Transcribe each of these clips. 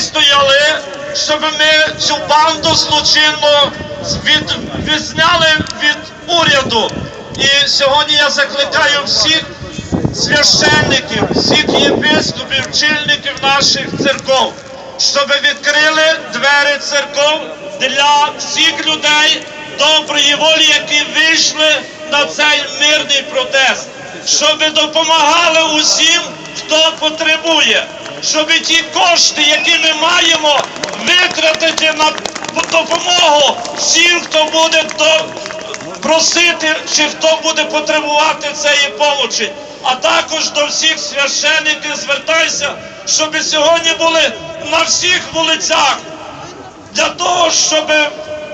вистояли, щоб ми цю банду злочинну від, відзняли від уряду. І сьогодні я закликаю всіх священників, всіх єпископів, чільників наших церков, щоб відкрили двері церков для всіх людей доброї волі, які вийшли на цей мирний протест, щоб допомагали усім, хто потребує, щоб ті кошти, які ми маємо, витратити на допомогу всім, хто буде просити, чи хто буде потребувати цієї помочі. А також до всіх священиків звертайся, щоб сьогодні були на всіх вулицях для того, щоб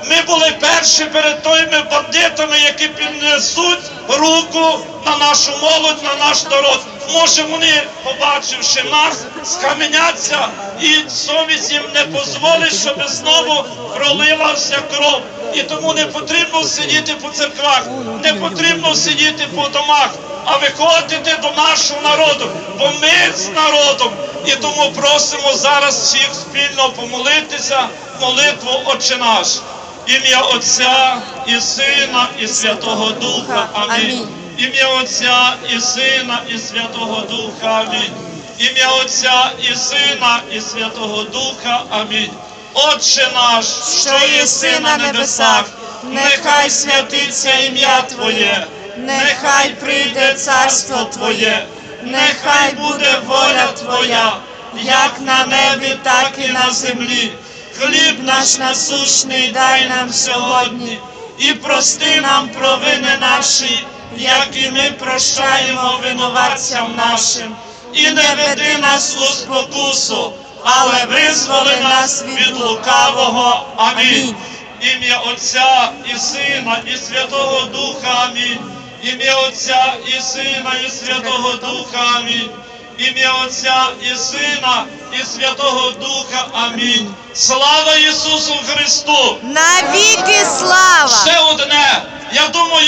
ми були перші перед тими бандитами, які піднесуть руку на нашу молодь, на наш народ. Може вони, побачивши нас, скаменяться і совість їм не дозволить, щоб знову пролилася кров. І тому не потрібно сидіти по церквах, не потрібно сидіти по домах, а виходити до нашого народу, бо ми з народом. І тому просимо зараз всіх спільно помолитися, молитву Отче наш. Ім'я Отця і Сина, і Святого Духа. Амінь. Ім'я Отця і Сина, і Святого Духа. Амінь. Ім'я Отця і Сина, і Святого Духа. Амінь. Отче наш, що єси на небесах, нехай святиться ім'я Твоє, нехай прийде царство Твоє, нехай буде воля Твоя, як на небі, так і на землі. Хліб наш насущний дай нам сьогодні, і прости нам провини наші, як і ми прощаємо винуватцям нашим. І не веди нас у спокусу, але визволи нас від лукавого. Амінь. Ім'я Отця і Сина, і Святого Духа. Амінь. Ім'я Отця і Сина, і Святого Духа. Амінь. Ім'я Отця і Сина, і Святого Духа. Амінь. Слава Ісусу Христу! Навіки слава! Ще одне. Я думаю.